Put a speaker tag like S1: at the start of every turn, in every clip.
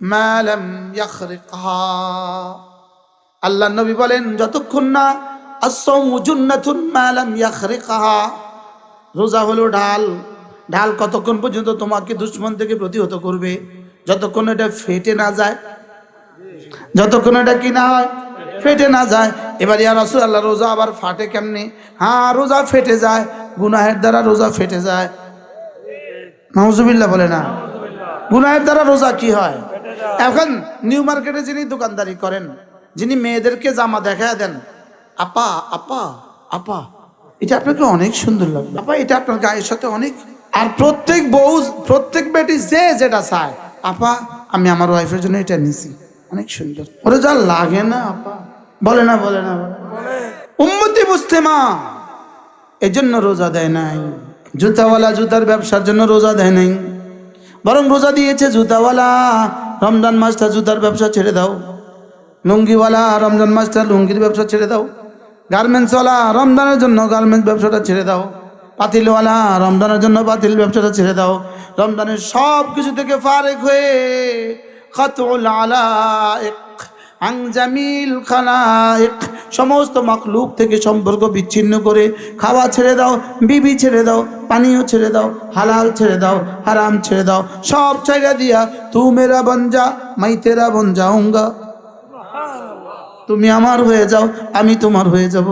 S1: মালাম ইয়াখরিকহা। আল্লাহ নবী বলেন, যতক্ষণ না আসসামু জুন্নাতুন মালাম ইয়াখরিকহা। রোজা হলো ঢাল ঢাল কতক্ষণ পর্যন্ত তোমাকে দুশ্মন থেকে প্রতিহত করবে? যতক্ষণ এটা ফেটে না যায়। যতক্ষণ এটা কি না হয়, ফেটে না যায়। এবার ইয়া রাসূল আল্লাহ রোজা আবার ফাটে কেমনে? হ্যাঁ রোজা ফেটে যায়। গুনাহের দ্বারা রোজা ফেটে যায়। নাউজুবিল্লাহ বলে না। গুনাহের দ্বারা রোজা কি হয়? এখন নিউ মার্কেটে যিনি দোকানদারি করেন, যিনি মেয়েদেরকে জামা দেখায় দেন, আপা আপা আপা, এটা আপনাকে অনেক সুন্দর লাগবে। আপা, এটা আপনার গায়ের সাথে অনেক আর প্রত্যেক বউ, প্রত্যেক বেটি যে যেটা চায়, আপা, আমি আমার ওয়াইফের জন্য এটা নিছি। অনেক সুন্দর। ওরে যা লাগে না, আপা। বলে না বলে না উম্মতি মুসলিমা এই জন্য রোজা দেয় নাই। জুতাওয়ালা জুতার ব্যবসার জন্য রোজা দেয় নাই। বরং রোজা দিয়েছে জুতাওয়ালা। রমজান মাসটা জুতার ব্যবসা ছেড়ে দাও। লুঙ্গিওয়ালা রমজান মাসটা লুঙ্গির ব্যবসা ছেড়ে দাও। গার্মেন্টসওয়ালা রমজানের জন্য গার্মেন্টস ব্যবসাটা ছেড়ে দাও। পাতিলওয়ালা রমজানের জন্য পাতিল ব্যবসাটা ছেড়ে দাও। রমজানের সব কিছু থেকে ফারেক হয়ে খতলা আলা এক আংজামিল খালায়েক সমস্ত মাখলুক থেকে সম্পর্ক বিচ্ছিন্ন করে খাওয়া ছেড়ে দাও, বিবি ছেড়ে দাও, পানীয় ছেড়ে দাও, হালাল ছেড়ে দাও, হারাম ছেড়ে দাও, সব ছেড়ে দিয়া তু মেরা বঞ্জা মাই তেরা বন যাউঙ্গা তুমি আমার হয়ে যাও, আমি তোমার হয়ে যাব।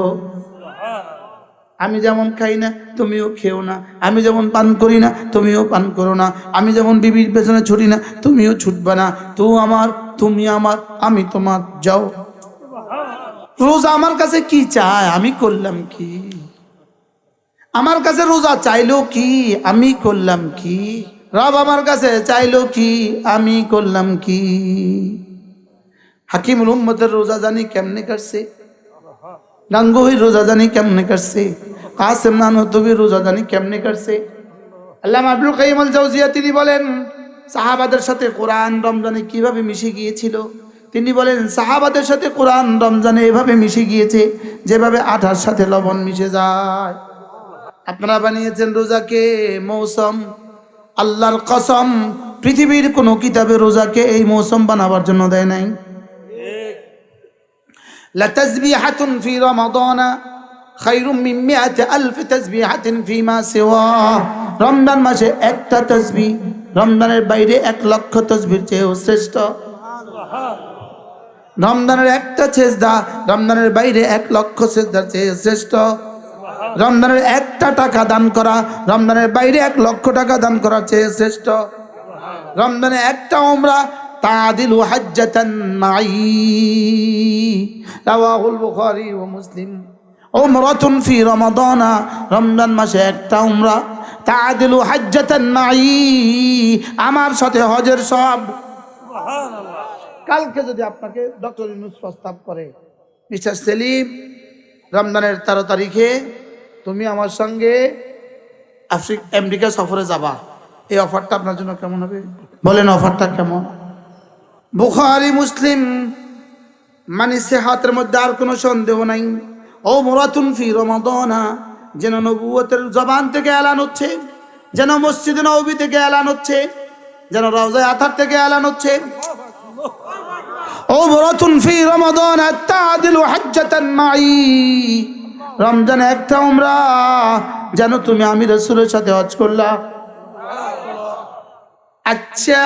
S1: আমি যেমন খাই না, তুমিও খেও না। আমি যেমন পান করি না, তুমিও পান করো না। আমি যেমন বিবির পেছনে ছুটি না, তুমিও ছুটবে না। তু আমার, তুমি আমার, আমি তোমার, যাও। রোজা আমার কাছে কি চায় আমি করলাম কি? আমার কাছে রোজা চাইলো কি? আমি করলাম কি? রব আমার কাছে চাইলো কি? আমি করলাম কি? হাকিমুল উম্মতের রোজা জানি কেমনে কাটছে? গাঙ্গুহির রোজা জানি কেমনে কাটছে? কাসেম নানতবির রোজা জানি কেমনে কাটছে? আল্লাহ আব্দুল কাইম আল জাউজিয়া তিনি বলেন, সাহাবাদের সাথে কোরআন রমজানে কীভাবে মিশে গিয়েছিল? তিনি বলেন সাহাবাদের সাথে কোরআন রমজানে এভাবে মিশে গিয়েছে যেভাবে আঠার সাথে লবণ মিশে যায় আপনারা বানিয়েছেন রোজাকে মৌসুম আল্লাহর কসম পৃথিবীর কোনো কিতাবে রোজাকে এই মৌসুম বানাবার জন্য দেয় নাই لتسبيحة في رمضان خير من مئة ألف تسبيحة فيما سواه রমজান মাসে একটা তসবি রমজানের বাইরে এক লক্ষ তসবির চেয়েও শ্রেষ্ঠ রমজানের একটা সেজদা, রমজানের বাইরে এক লক্ষ সেজদার চেয়ে শ্রেষ্ঠ। রমজানের একটা টাকা দান করা, রমজানের বাইরে এক লক্ষ টাকা দান করার চেয়ে শ্রেষ্ঠ। রমজানে একটা ওমরা তাদিল হাজ্জাতান মাই রাওয়াহুল বুখারী ও মুসলিম। উমরাতুন ফি রমাদানা, রমজান মাসে একটা উমরা, তাদিল হাজ্জাতান মাই আমার সাথে হজের সব। কালকে যদি আপনাকে ডক্টর ইউনুস প্রস্তাব করে, মিস্টার সেলিম, রমজানের তেরো তারিখে তুমি আমার সঙ্গে আফ্রিক, আমেরিকা সফরে যাবা। এই অফারটা আপনার জন্য কেমন হবে? বলেন অফারটা কেমন? বুখারি, মুসলিম মানে সেহাতের মধ্যে আর কোনো সন্দেহ নাই। ও মোরাতুন ফি রমাদনা, যেন নবুয়তের জবান থেকে এলান হচ্ছে, যেন মসজিদ নবী থেকে এলান হচ্ছে, যেন রওজায় আথার থেকে এলান হচ্ছে। মাই। রমজানে একটা উমরা, যেন তুমি আমি রসুলের সাথে হজ করলা। আচ্ছা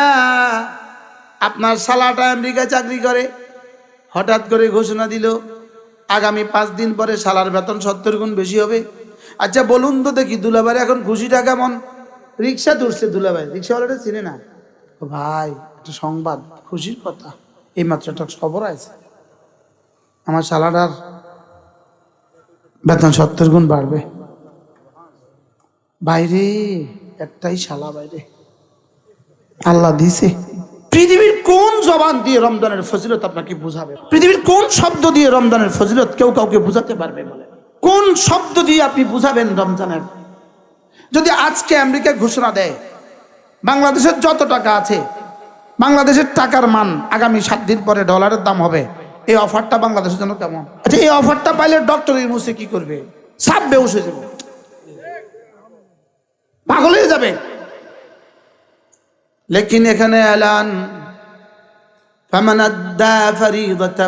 S1: আপনার সালাটা আমেরিকা চাকরি করে, হঠাৎ করে ঘোষণা দিল, আগামী পাঁচ দিন পরে সালার বেতন সত্তর গুণ বেশি হবে। আচ্ছা বলুন তো দেখি দুলাভাই এখন খুশিটা কেমন? রিক্সা তুলছে দুলাভাই, রিক্সাওয়ালাটা চিনে না? ভাই, একটা সংবাদ, খুশির কথা। এই মাত্র একটা খবর আছে। আমার সালাটার বেতন সত্তর গুণ বাড়বে। বাইরে, একটাই শালা বাইরে। আল্লাহ দিছে। পৃথিবীর কোন জবান দিয়ে রমজানের ফজিলত আপনাকে বুঝাবে? পৃথিবীর কোন শব্দ দিয়ে রমজানের ফজিলত কেউ কাউকে বুঝাতে পারবে বলে? কোন শব্দ দিয়ে আপনি বুঝাবেন রমজানের? যদি আজকে আমেরিকা ঘোষণা দেয়, বাংলাদেশের যত টাকা আছে বাংলাদেশের টাকার মান আগামী সাত দিন পরে ডলারের দাম হবে এই অফারটা বাংলাদেশের জন্য কেমন আচ্ছা এই অফারটা পাইলে ডক্টর ইউনুসে কি করবে সাপ বেউস হয়ে যাবে পাগল হয়ে যাবে লেকিন এখানে এলান فمن أدى فريضة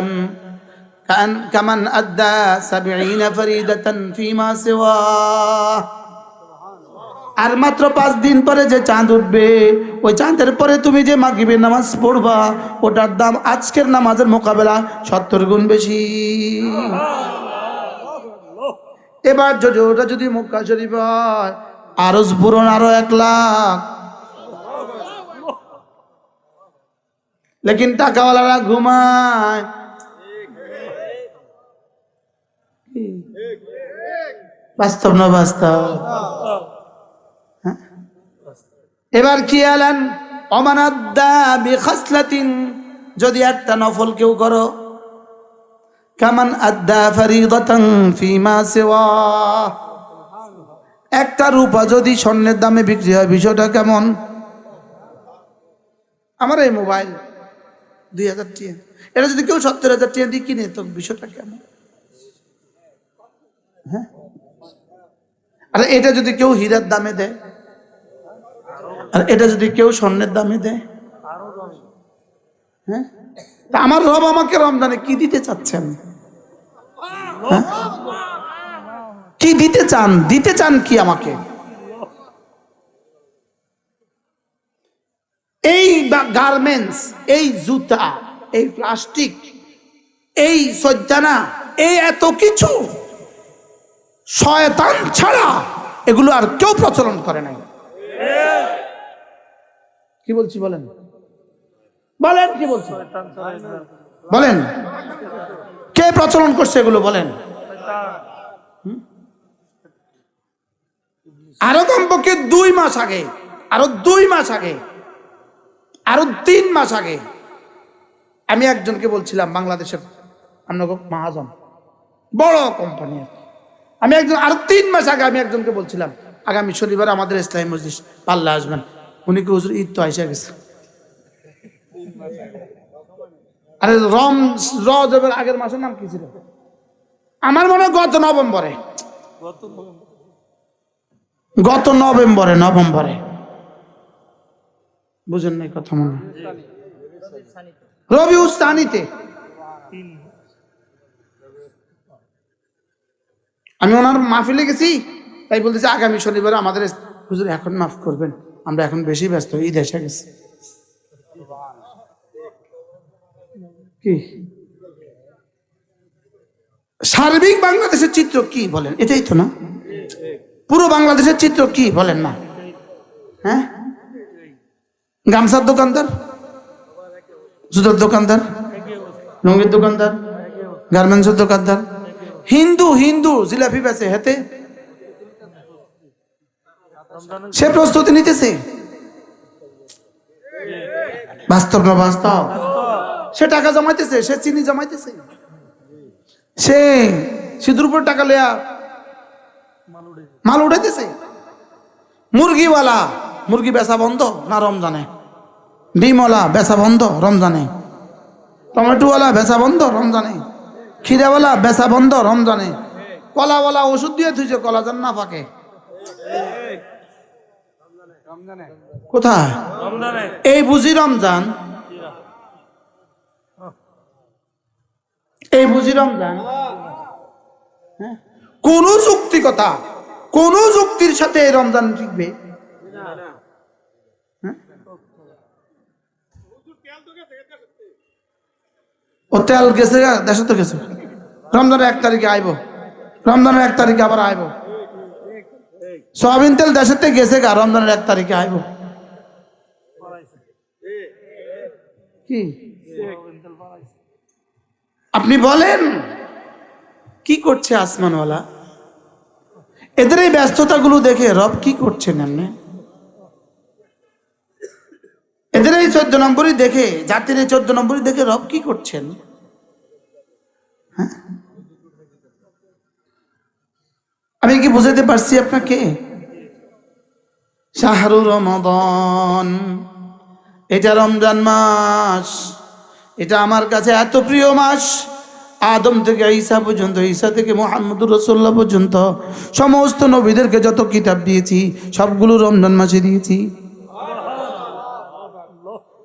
S1: كأن كمن أدى سبعين فريدة فيما سواه আর মাত্র পাঁচ দিন পরে যে চাঁদ উঠবে, ওই চাঁদের পরে তুমি যে মাগিবের নামাজ পড়বা, ওটার দাম আজকের নামাজের মোকাবেলা সত্তর গুণ বেশি। এবার যদি ওটা যদি মক্কা শরীফ হয় আরও পূরণ আরও এক লাখ। লেকিন টাকাওয়ালারা ঘুমায়। বাস্তব না বাস্তব? এবার কি এলেন? বিখাসলাতিন, যদি একটা নফল কেউ করো। কামান একটা রূপা যদি স্বর্ণের দামে বিক্রি হয়, বিষয়টা কেমন? আমার এই মোবাইল দুই হাজার টিয়া এটা যদি কেউ সত্তর হাজার টিয়া দিয়ে কিনে, তো বিষয়টা কেমন? হ্যাঁ? আরে এটা যদি কেউ হীরার দামে দেয় আর এটা যদি কেউ স্বর্ণের দামে দেয়? হ্যাঁ? আমার রব আমাকে রমজানে কি দিতে চাচ্ছেন? হ্যাঁ? কি দিতে চান? দিতে চান কি আমাকে? এই গার্মেন্টস এই জুতা, এই প্লাস্টিক এই সজ্জানা, এই এত কিছু শয়তান ছাড়া এগুলো আর কেউ প্রচলন করে নাই। কি বলছি বলেন? বলেন, কি বলছি? বলেন। কে প্রচলন করছে এগুলো বলেন? আরও কমপক্ষে দুই মাস আগে, আরও দুই মাস আগে, আরও তিন মাস আগে আমি একজনকে বলছিলাম, বাংলাদেশের আপনার মহাজন, বড় কোম্পানি আমি একজন, আরও তিন মাস আগে আমি একজনকে বলছিলাম, আগামী শনিবার আমাদের ইসলামী মসজিদ পাল্লা আসবেন। উনি কি হুজুর ঈদ তো আইসা গেছে? আরে রম রজবের আগের মাসের নাম কি ছিল? আমার মনে গত নভেম্বরে। গত নভেম্বরে নভেম্বরে। বুঝেন নাই কথা মনে রবি উস্তানিতে আমি ওনার মাহফিলে গেছি, তাই বলতেছি আগামী শনিবারে আমাদের হুজুর, এখন মাফ করবেন, আমরা এখন বেশি ব্যস্ত ঈদ এসে গেছে। কি? সার্বিক বাংলাদেশের চিত্র কি বলেন? এটাই তো না? পুরো বাংলাদেশের চিত্র কি বলেন না? হ্যাঁ? গামছার দোকানদার? জুতোর দোকানদার? রঙের দোকানদার? গার্মেন্টসের দোকানদার? হিন্দু হিন্দু, জিলাপি বেচে হেতে সে প্রস্তুতি নিতেছে? বাস্তব না বাস্তব? সে টাকা জমাইতেছে সে চিনি জমাইতেছে। সে সিঁদুর উপর টাকা লেয়া মাল উঠাইতেছে। মুরগিওয়ালা মুরগি বেচা বন্ধ না রমজানে? ডিমওয়ালা বেচা বন্ধ রমজানে? টমেটোওয়ালা বেচা বন্ধ রমজানে? খিরাওয়ালা বেচা বন্ধ রমজানে? কলাওয়ালা ওষুধ দিয়ে থুইছে কলা যেন না পাকে কোথায়? এই বুঝি রমজান? এই বুঝি রমজান? হ্যাঁ? কোন যুক্তিকতা কোন যুক্তির সাথে এই রমজান টিকবে? হ্যাঁ? ও তেল গেছে দেশে তো গেছে। রমজানের এক তারিখে আইব। রমজানের এক তারিখে আবার আইব। সয়াবিন তেল থেকে গেছে গা, রমজানের এক তারিখে আইব। কি? আপনি বলেন, কি করছে আসমানওয়ালা? এদের এই ব্যস্ততাগুলো দেখে রব কি করছেন এমনি? এদের এই চোদ্দ নম্বরই দেখে, জাতির এই চোদ্দ নম্বরই দেখে রব কি করছেন? হ্যাঁ? আমি কি বুঝাতে পারছি আপনাকে? শাহরু রমাদন। এটা রমজান মাস। এটা আমার কাছে এত প্রিয় মাস। আদম থেকে ঈসা পর্যন্ত, ঈসা থেকে মোহাম্মদুর রসোল্লা পর্যন্ত সমস্ত নবীদেরকে যত কিতাব দিয়েছি, সবগুলো রমজান মাসে দিয়েছি।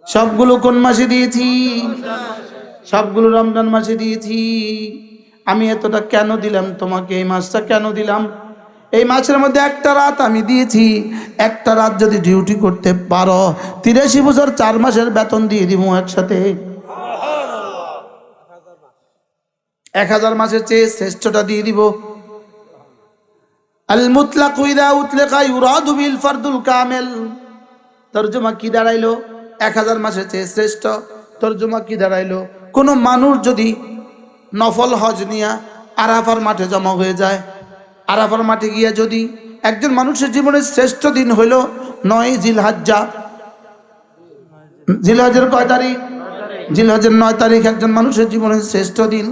S1: সবগুলো কোন মাসে দিয়েছি? সবগুলো রমজান মাসে দিয়েছি। আমি এতটা কেন দিলাম তোমাকে? এই মাসটা কেন দিলাম? এই মাসের মধ্যে একটা রাত আমি দিয়েছি। একটা রাত যদি ডিউটি করতে পারো, তিরাশি বছর চার মাসের বেতন দিয়ে দিব একসাথে। এক হাজার মাসের চেয়ে শ্রেষ্ঠটা দিয়ে দিব। আল মুতলাক ইদা উতলাকা ইউরাদু বিল ফারদুল কামেল। তর্জমা কি দাঁড়াইলো? এক হাজার মাসের চেয়ে শ্রেষ্ঠ। তর্জমা কি দাঁড়াইলো? কোনো মানুষ যদি নফল হজ নিয়া আরাফার মাঠে জমা হয়ে যায় আরাফার মাঠে গিয়া যদি একজন মানুষের জীবনের শ্রেষ্ঠ দিন হইল নয় জিলহাজ্জা। জিলহজের কয় তারিখ? জিলহজের নয় তারিখ একজন মানুষের জীবনের শ্রেষ্ঠ দিন।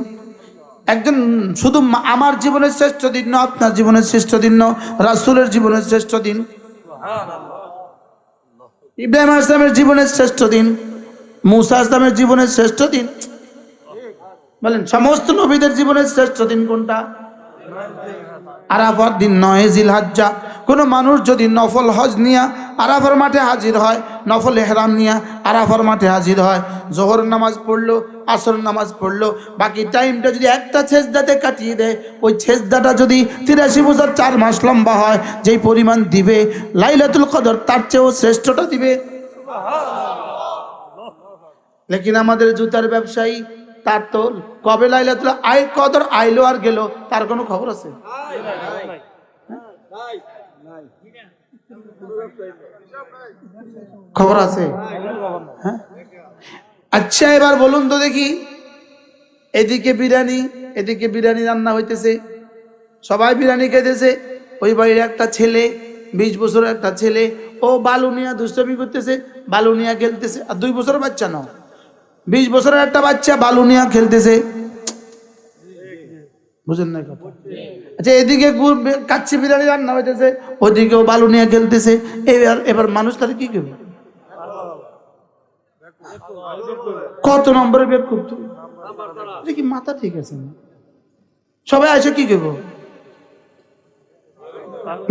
S1: একজন শুধু আমার জীবনের শ্রেষ্ঠ দিন না আপনার জীবনের শ্রেষ্ঠ দিন না রাসুলের জীবনের শ্রেষ্ঠ দিন। ইব্রাহিম আসলামের জীবনের শ্রেষ্ঠ দিন, মুসা আসলামের জীবনের শ্রেষ্ঠ দিন। বলেন, সমস্ত নবীদের জীবনের শ্রেষ্ঠ দিন কোনটা? আরাফার দিন নয় জিলহাজ্জা। কোনো মানুষ যদি নফল হজ নিয়া আরাফার মাঠে হাজির হয় নফল এহরাম নিয়া আরাফার মাঠে হাজির হয় জোহর নামাজ পড়ল আসর নামাজ পড়ল বাকি টাইমটা যদি একটা ছেজদাতে কাটিয়ে দেয় ওই ছেজদাটা যদি তিরাশি বছর চার মাস লম্বা হয় যেই পরিমাণ দিবে লাইলাতুল কদর তার চেয়েও শ্রেষ্ঠটা দিবে। লেকিন আমাদের জুতার ব্যবসায়ী তার তো কবে লাইলাতুল আই কদর আইলো আর গেল, তার কোনো খবর আছে? খবর আছে? হ্যাঁ? আচ্ছা এবার বলুন তো দেখি, এদিকে বিরিয়ানি এদিকে বিরিয়ানি রান্না হইতেছে। সবাই বিরিয়ানি খেতেছে ওই বাড়ির একটা ছেলে, বিশ বছরের একটা ছেলে, ও বালু নিয়ে দুষ্টমি করতেছে বালুনিয়া খেলতেছে আর দুই বছরের বাচ্চা নাও। বিশ বছরের একটা বাচ্চা বালু নিয়ে খেলতেছে। বুঝেন না কথা? আচ্ছা এদিকে কাচ্চি বিরিয়ানি রান্না হইতেছে, ওদিকেও বালু নিয়ে খেলতেছে। এবার এবার মানুষ তার কি করবে? কত নম্বরে বের করতো? কি মাথা ঠিক আছে? সবাই আসে কি করব?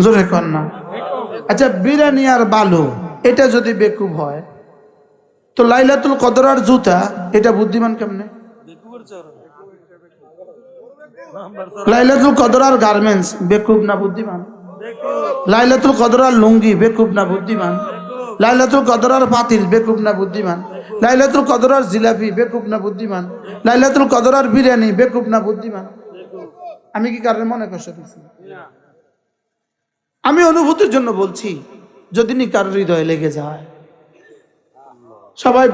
S1: জোরে কর না। আচ্ছা বিরিয়ানি আর বালু, এটা যদি বেকুব হয় তো লাইলাতুল কদর আর জুতা, এটা বুদ্ধিমান কেমনে? লাইলাতুল কদর আর গার্মেন্টস বেকুব না বুদ্ধিমান? লাইলাতুল কদর আর লুঙ্গি, বেকুব না বুদ্ধিমান? লাইলাতুল কদর আর পাতিল, বেকুব না বুদ্ধিমান? লাইলাতুল কদর আর জিলাপি, বেকুব না বুদ্ধিমান? লাইলাতুল কদর আর বিরিয়ানি, বেকুব না বুদ্ধিমান? আমি কি কারণে মনে কষ্ট দিচ্ছি আমি অনুভূতির জন্য বলছি, যদি নি কারোর হৃদয়ে লেগে যায় সবাই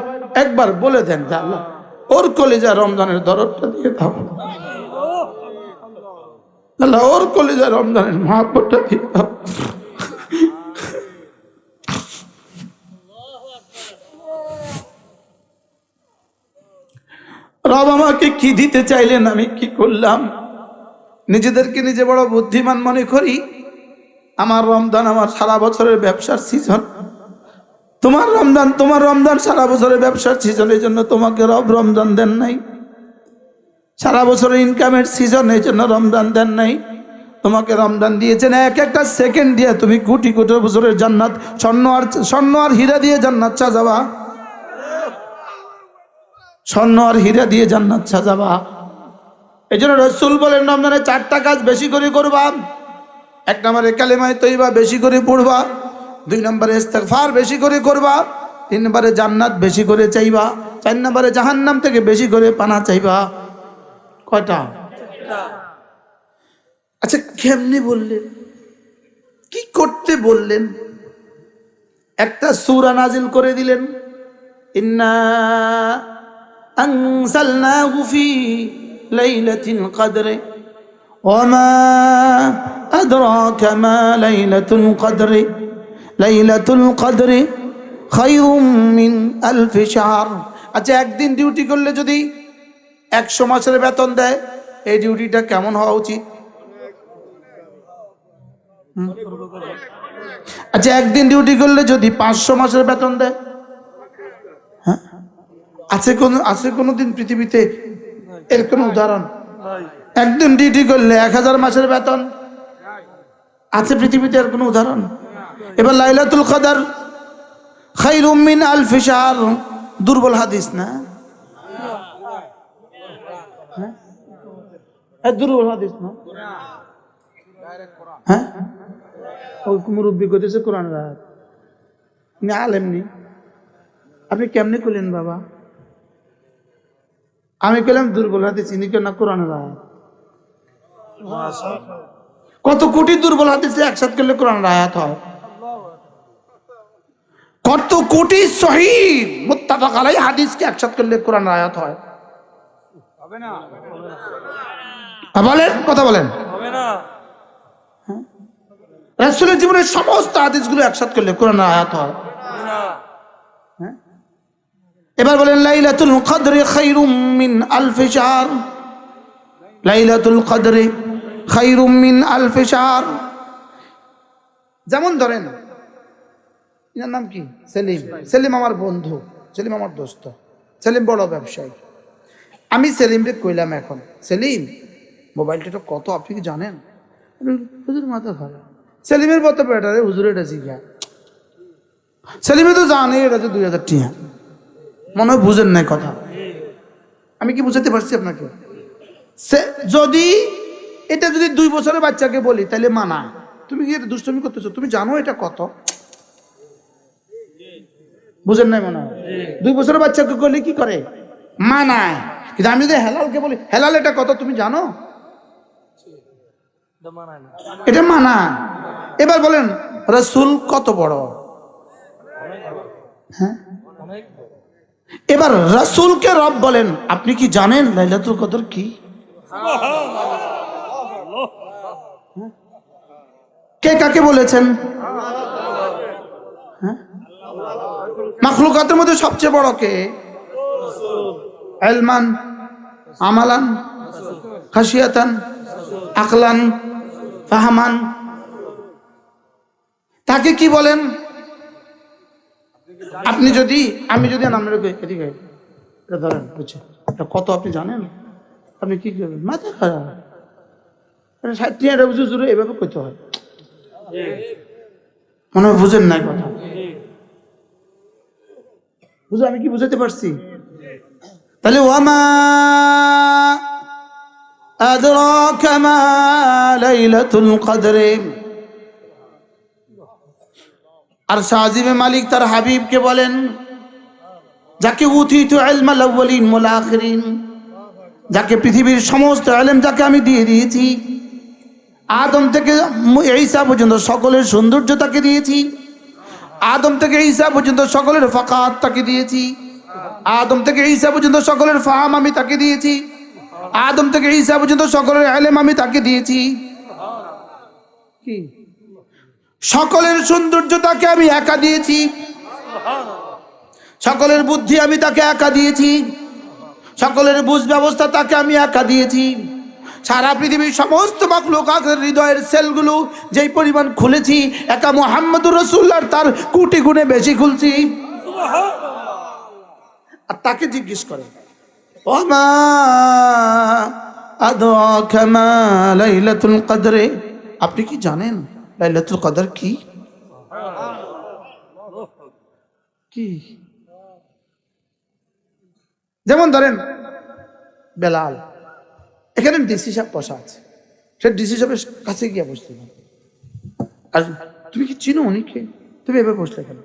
S1: একবার বলে দেন যে আল্লাহ, ওর কলেজা রমজানের দরদটা দিয়ে দাও। আল্লাহ, ওর কলেজা রমজানের মহাপটটা দিয়ে দাও। রব আমাকে কি দিতে চাইলেন, আমি কি করলাম? নিজেদেরকে নিজে বড় বুদ্ধিমান মনে করি? আমার রমজান আমার সারা বছরের ব্যবসার সিজন তোমার রমজান তোমার রমজান সারা বছরের ব্যবসার সিজন এই জন্য তোমাকে রব রমজান দেন নাই। সারা বছরের ইনকামের সিজন এই জন্য রমজান দেন নাই। তোমাকে রমজান দিয়েছেন এক একটা সেকেন্ড দিয়ে তুমি কোটি কোটি বছরের জান্নাত, স্বর্ণ আর স্বর্ণ আর হীরা দিয়ে জান্নাত সাজাবা। স্বর্ণ আর হীরা দিয়ে জান্নাত সাজাবা। এই জন্য রসুল বলেন, রমজানে চারটা কাজ বেশি করে করবা। এক নম্বরে কালেমায় তৈবা বেশি করে পড়বা। দুই নম্বরে ইস্তেগফার বেশি করে করবা তিন নম্বরে জান্নাত বেশি করে চাইবা চার নম্বরে জাহান্নাম থেকে বেশি করে পানা চাইবা কয়টা আচ্ছা কেমনি বললেন কি করতে বললেন একটা সূরা নাজিল করে দিলেন ইন্না আনসালনাহু ফি লাইলাতিল কদরে وما أدراك ما ليلة القدر লাইলাতুল কদরে মিন আলফি শাহর। আচ্ছা একদিন ডিউটি করলে যদি একশো মাসের বেতন দেয়, এই ডিউটিটা কেমন হওয়া উচিত? আচ্ছা একদিন ডিউটি করলে যদি পাঁচশো মাসের বেতন দেয়? হ্যাঁ? আছে কোনো আছে কোনো দিন পৃথিবীতে এর কোনো উদাহরণ? একদিন ডিউটি করলে এক হাজার মাসের বেতন? আছে পৃথিবীতে এর কোনো উদাহরণ? এবার লাইলাতুল কদর খাইরুম মিন আলফি শাহর দুর্বল হাদিস না? হ্যাঁ এ দুর্বল হাদিস না? হ্যাঁ? ওই মুরব্বী করতেছে কোরআন রাত আপনি আলেমনি আপনি কেমনি করলেন বাবা? আমি কইলাম দুর্বল হাদিস ইনি কেন না কোরআন রাত কত কোটি দুর্বল হাদিসে একসাথ করলে কোরআন আয়াত হয়? কত কোটি সহি মুত্তাফাক আলাই হাদিসকে একসাথ করলে কোরআন আয়াত হয়। বলেন কথা বলেন। হ্যাঁ? রাসূলের জীবনের সমস্ত হাদিসগুলো একসাথ করলে কোরআন আয়াত হয়। হ্যাঁ? এবার বলেন লাইলাতুল কদরে খায়রুম মিন আলফি শাহর। লাইলাতুল কদরে খায়রুম মিন আলফি শাহর। যেমন ধরেন এনার নাম কি? সেলিম। সেলিম আমার বন্ধু, সেলিম আমার দোস্ত, সেলিম বড় ব্যবসায়ী। আমি সেলিমকে কইলাম এখন, সেলিম, মোবাইলটা তো কত, আপনি কি জানেন? হুজুর মাথা খারাপ। সেলিমের মতো ব্যাটারে হুজুর এটা শিখা সেলিমে তো জানে এটা তো দুই হাজার টিয়া। মনে হয় বুঝেন নাই কথা। আমি কি বুঝাতে পারছি আপনাকে? সে যদি এটা যদি দুই বছরের বাচ্চাকে বলি তাহলে মানা তুমি কি এটা দুষ্টমি করতেছো? তুমি জানো এটা কত? বুঝেন নাই মনে হয়? দুই বছরের বাচ্চাকে করলে কি করে? মানায়। কিন্তু আমি যদি হেলালকে বলি হেলাল এটা কত তুমি জানো? এটা মানা এবার বলেন রসুল কত বড়? হ্যাঁ? এবার রসুলকে রব বলেন আপনি কি জানেন লাইলাতুল কদর কি? কে কাকে বলেছেন? মাখলুকাতের মধ্যে সবচেয়ে বড় কে? এলমান আমালান খাসিয়াতান আকলান, ফাহমান। তাকে কি বলেন? আপনি যদি, আমি যদি নামের এটা ধরেন বুঝছে এটা কত আপনি জানেন? আপনি কি করবেন? মাথা খারাপ। জুড়ে এভাবে করতে হয়। মনে হয় বুঝেন নাই কথা। বুঝো আমি কি বুঝাতে পারছি তাহলে ওয়ামা أدراك ما ليلة القدر আর সাজিমে মালিক তার হাবিবকে বলেন যাকে উথিত ইলমাল আউয়ালিন ওয়াল আখিরিন যাকে পৃথিবীর সমস্ত ইলম যাকে আমি দিয়ে দিয়েছি আদম থেকে মু- ঈসা পর্যন্ত সকলের সৌন্দর্য তাকে দিয়েছি আদম থেকে ঈসা পর্যন্ত সকলের ফাকাত তাকে দিয়েছি। আদম থেকে ঈসা পর্যন্ত সকলের ফাহাম আমি তাকে দিয়েছি। আদম থেকে ঈসা পর্যন্ত সকলের আলেম আমি তাকে দিয়েছি। সকলের সৌন্দর্য তাকে আমি একা দিয়েছি। সকলের বুদ্ধি আমি তাকে একা দিয়েছি। সকলের বুঝ ব্যবস্থা তাকে আমি একা দিয়েছি। সারা পৃথিবীর সমস্ত মাকলুকাতের হৃদয়ের সেলগুলো যেই পরিমাণ খুলেছি, একা মোহাম্মদুর রসুল্লার তার কোটি গুণে বেশি খুলছি। আর তাকে জিজ্ঞেস করে আদরাকা মা কদরে? আপনি কি জানেন লাইলাতুল কদর কি? যেমন ধরেন, বেলাল। এখানে ডিসি সাহেব বসা আছে। সে ডিসি সাহেবের কাছে গিয়ে বসতে পারে। আর তুমি কি চিনো উনিকে তুমি এভাবে বসলে কেন?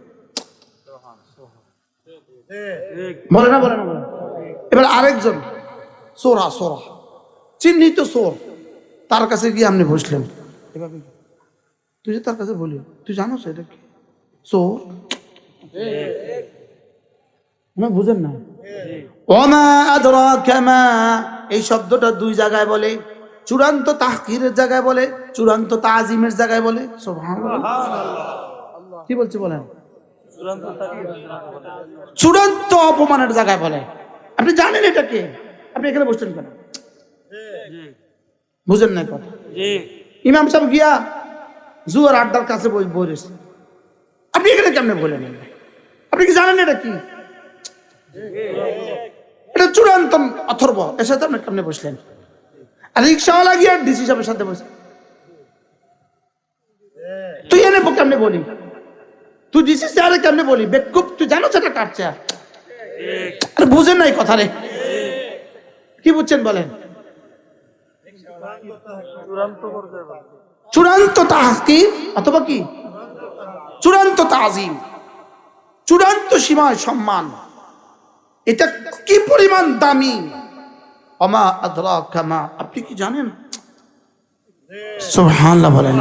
S1: বলে না বলে না এবার আরেকজন সোরা সোরা চিহ্নিত সোর তার কাছে গিয়ে আপনি বসলেন। এভাবে তুই যে তার কাছে বলি, তুই জানো এটা কি? সোর বুঝেন না। ওমা আদরাকা মা এই শব্দটা দুই জায়গায় বলে, চূড়ান্ত তাহকিরের জায়গায় বলে, চূড়ান্ত তাজিমের জায়গায় বলে। কি বলছে বলেন? চূড়ান্ত অপমানের জায়গায় বলে। আপনি জানেন এটা কে? আপনি এখানে বসছেন কেন? বুঝেন না কথা। ইমাম সাহেব গিয়া জুয়ার আড্ডার কাছে বই রয়েছে আপনি এখানে কেমনে বলেন আপনি কি জানেন এটা কি? এটা চূড়ান্ত অথর্ব। এর সাথে আপনি কেমনে বসলেন? আর রিক্সাওয়ালা গিয়ে ডিসি সাহেবের সাথে বসে। তুই এনে কেমনে বলি? তুই ডিসি চেয়ারে কেমনে বলি? বেকুব, তুই জানো সেটা চেয়ার? আরে বুঝেন নাই কথা রে কি বুঝছেন বলেন? চূড়ান্ত তাহকি অথবা কি? চূড়ান্ত তাজিম। চূড়ান্ত সীমায় সম্মান। এটা কি পরিমাণ দামি? অমা আদরা আপনি কি জানেন? সোহান বলেন।